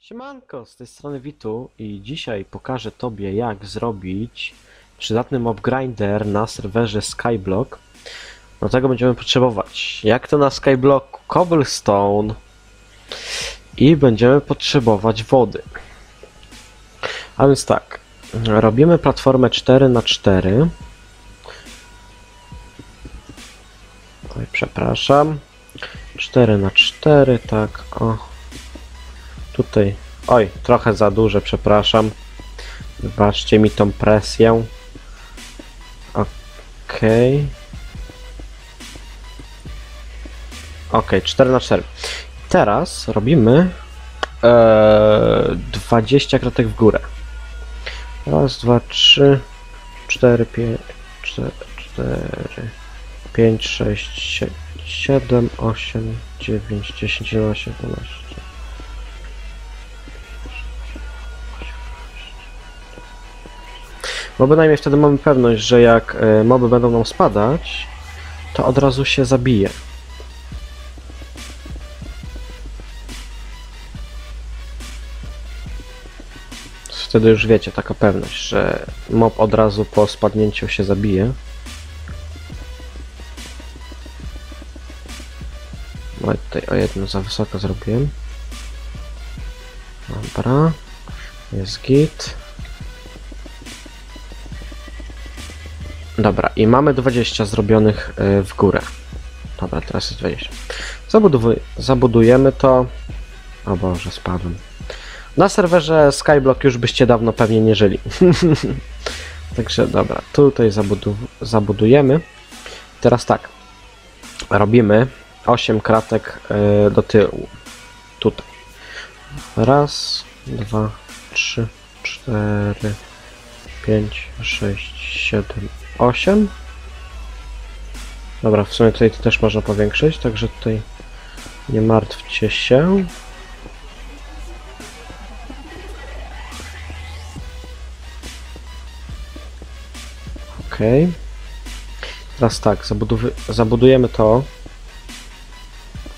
Siemanko, z tej strony Witu i dzisiaj pokażę Tobie jak zrobić przydatny mob grinder na serwerze Skyblock. Do tego będziemy potrzebować, jak to na Skyblock, cobblestone i będziemy potrzebować wody. A więc tak, robimy platformę 4 na 4 Oj, przepraszam. 4 na 4 tak, o. Tutaj, oj, trochę za duże, przepraszam. Wybaczcie mi tą presję. Okej. Okej, 4 na 4 Teraz robimy e, 20 kratek w górę. Raz, dwa, trzy, cztery, pięć, cztery, cztery, pięć, sześć, sie- siedem, osiem, dziewięć, dziesięć, jedenaście, dwanaście. Bo bynajmniej wtedy mamy pewność, że jak e, moby będą nam spadać, to od razu się zabije. Wtedy już wiecie, taka pewność, że mob od razu po spadnięciu się zabije. No i tutaj o jedno za wysoko zrobiłem. Dobra. Jest git. Dobra, i mamy 20 zrobionych y, w górę. Dobra, teraz jest 20. Zabuduj, zabudujemy to. O Boże, spadłem. Na serwerze Skyblock już byście dawno pewnie nie żyli. Także dobra, tutaj zabudu zabudujemy. Teraz tak. Robimy 8 kratek y, do tyłu. Tutaj. Raz, dwa, trzy, cztery, pięć, sześć, siedem, 8. Dobra, w sumie tutaj to też można powiększyć, także tutaj nie martwcie się. Ok. Teraz tak, zabudujemy to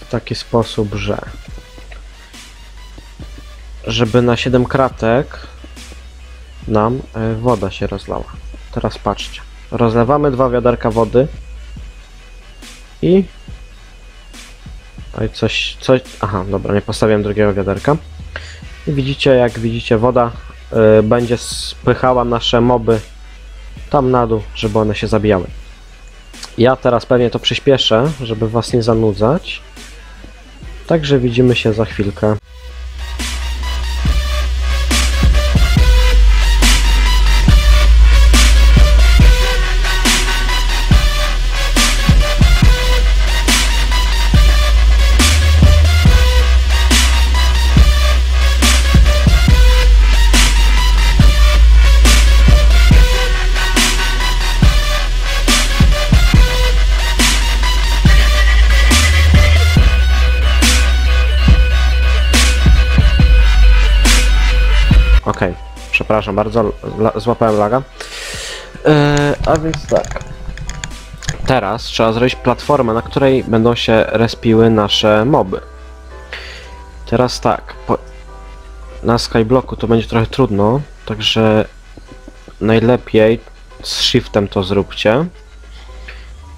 w taki sposób, że żeby na 7 kratek nam e, woda się rozlała. Teraz patrzcie. Rozlewamy dwa wiaderka wody i Oj, coś, coś... Aha, dobra, nie postawiłem drugiego wiaderka. I widzicie, jak widzicie, woda y, będzie spychała nasze moby tam na dół, żeby one się zabijały. Ja teraz pewnie to przyspieszę, żeby was nie zanudzać. Także widzimy się za chwilkę. Okej, przepraszam bardzo, la, złapałem laga. Eee, a więc tak. Teraz trzeba zrobić platformę, na której będą się respiły nasze moby. Teraz tak, po, na Skyblocku to będzie trochę trudno, także najlepiej z shiftem to zróbcie,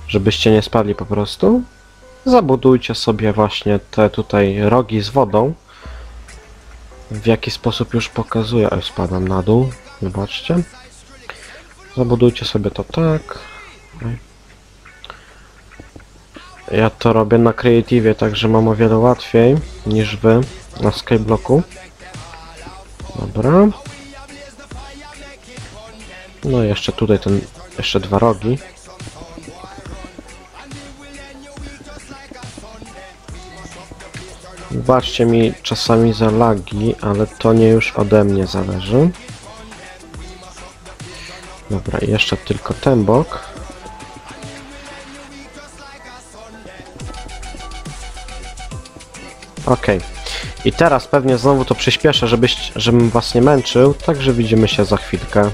żebyście nie spadli po prostu. Zabudujcie sobie właśnie te tutaj rogi z wodą w jaki sposób już pokazuję. Oj, spadam na dół. Zobaczcie. Zabudujcie sobie to tak. Ja to robię na Creative, także mam o wiele łatwiej niż wy na Skyblocku. Dobra. No i jeszcze tutaj ten, jeszcze dwa rogi. Wybaczcie mi czasami za lagi, ale to nie już ode mnie zależy. Dobra, jeszcze tylko ten bok. Okej. I teraz pewnie znowu to przyspieszę, żebyś, żebym was nie męczył, także widzimy się za chwilkę.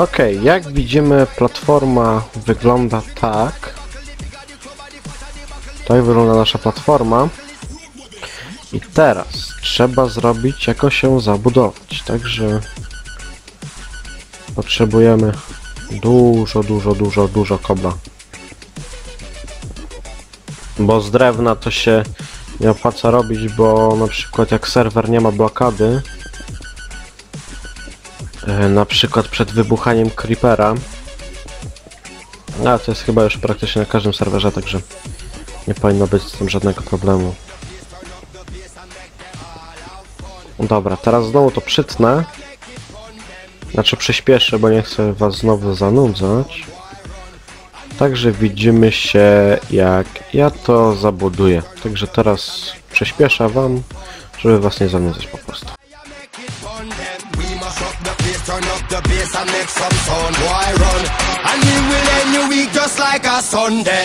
Okej, jak widzimy platforma wygląda tak. Tak wygląda nasza platforma. I teraz trzeba zrobić jakoś ją zabudować, także potrzebujemy dużo, dużo, dużo, dużo kobla. Bo z drewna to się nie opłaca robić, bo na przykład jak serwer nie ma blokady, na przykład przed wybuchaniem creepera, a to jest chyba już praktycznie na każdym serwerze, także nie powinno być z tym żadnego problemu. Dobra, teraz znowu to przytnę. Znaczy przyspieszę, bo nie chcę was znowu zanudzać. Także widzimy się jak ja to zabuduję. Także teraz przyspieszę wam, żeby was nie zanudzać po prostu. And make some sound. Why run? And we will end your week just like a Sunday.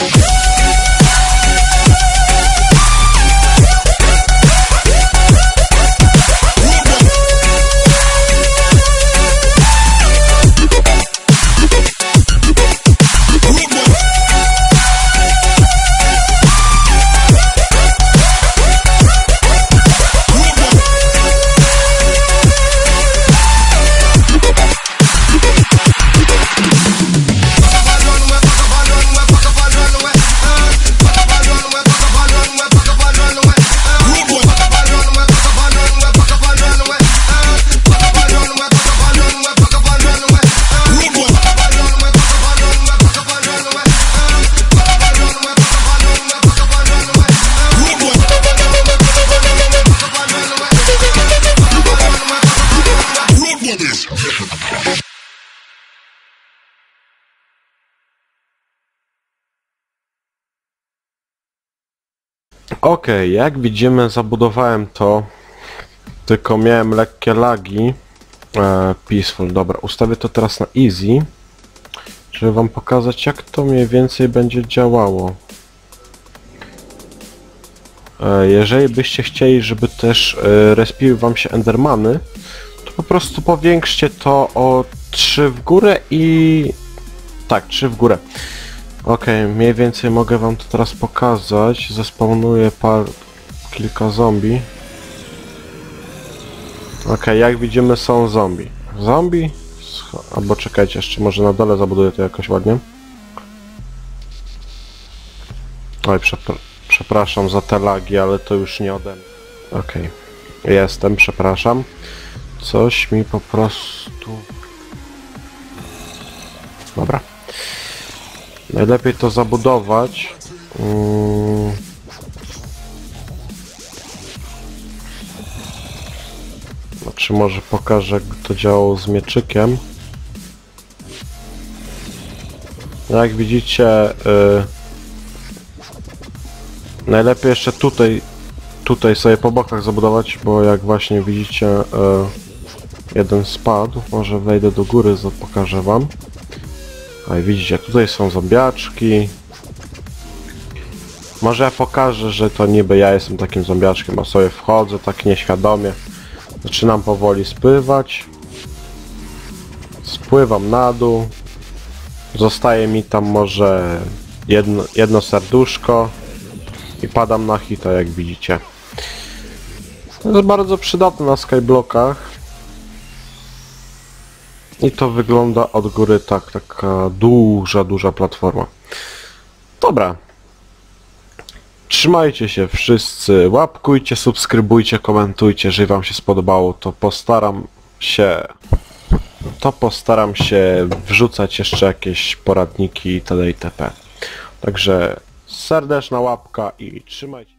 Okej, jak widzimy zabudowałem to, tylko miałem lekkie lagi. E, peaceful, dobra, ustawię to teraz na easy, żeby wam pokazać jak to mniej więcej będzie działało. E, jeżeli byście chcieli, żeby też e, respiły wam się endermany, to po prostu powiększcie to o 3 w górę i... Tak, 3 w górę. Okej, mniej więcej mogę wam to teraz pokazać. Zespawnuję par... kilka zombie. Okej, jak widzimy są zombie. Zombie? Albo czekajcie, jeszcze może na dole zabuduję to jakoś ładnie. Oj, przepra przepraszam za te lagi, ale to już nie ode mnie. Okej, jestem, przepraszam. Coś mi po prostu... Dobra. Najlepiej to zabudować. Znaczy może pokażę jak to działało z mieczykiem. Jak widzicie, y, najlepiej jeszcze tutaj, tutaj sobie po bokach zabudować, bo jak właśnie widzicie, y, jeden spadł. Może wejdę do góry, pokażę wam. A i widzicie, tutaj są zombiaczki. Może ja pokażę, że to niby ja jestem takim zombiaczkiem, a sobie wchodzę tak nieświadomie. Zaczynam powoli spływać. Spływam na dół. Zostaje mi tam może jedno, jedno serduszko. I padam na hita, jak widzicie. To jest bardzo przydatne na skyblockach. I to wygląda od góry tak, taka duża, duża platforma. Dobra. Trzymajcie się wszyscy, łapkujcie, subskrybujcie, komentujcie, jeżeli wam się spodobało, to postaram się to postaram się wrzucać jeszcze jakieś poradniki itd. itp. Także serdeczna łapka i trzymajcie